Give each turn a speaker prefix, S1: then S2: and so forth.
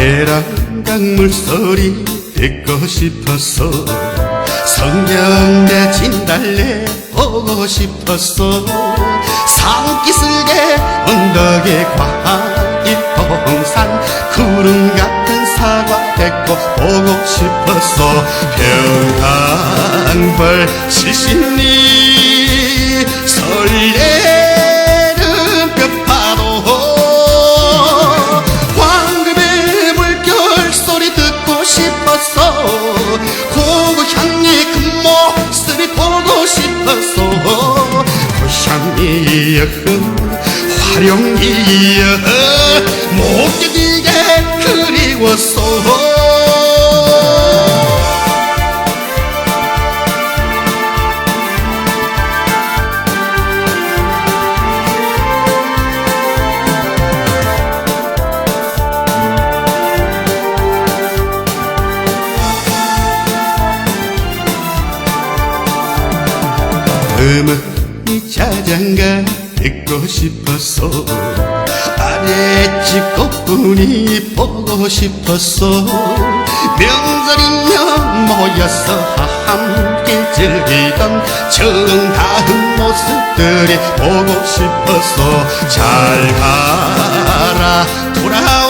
S1: 해랑강 물소리 듣고 싶었어. 성경 내 진달래 보고 싶었어. 산기슭에 언덕에 과일 동산 구름 같은 사과 됐고 보고 싶었어. 평강벌 시신이 고향이 그 모습이 보고 싶었어 고향이여 화룡이여 못 견디게 그리웠 어 어머니 자장가 듣고 싶었어. 아랫집 꽃분이 보고 싶었어. 명절이면 모여서 함께 즐기던 정다운 모습들이 보고 싶었어. 잘 가라 돌아오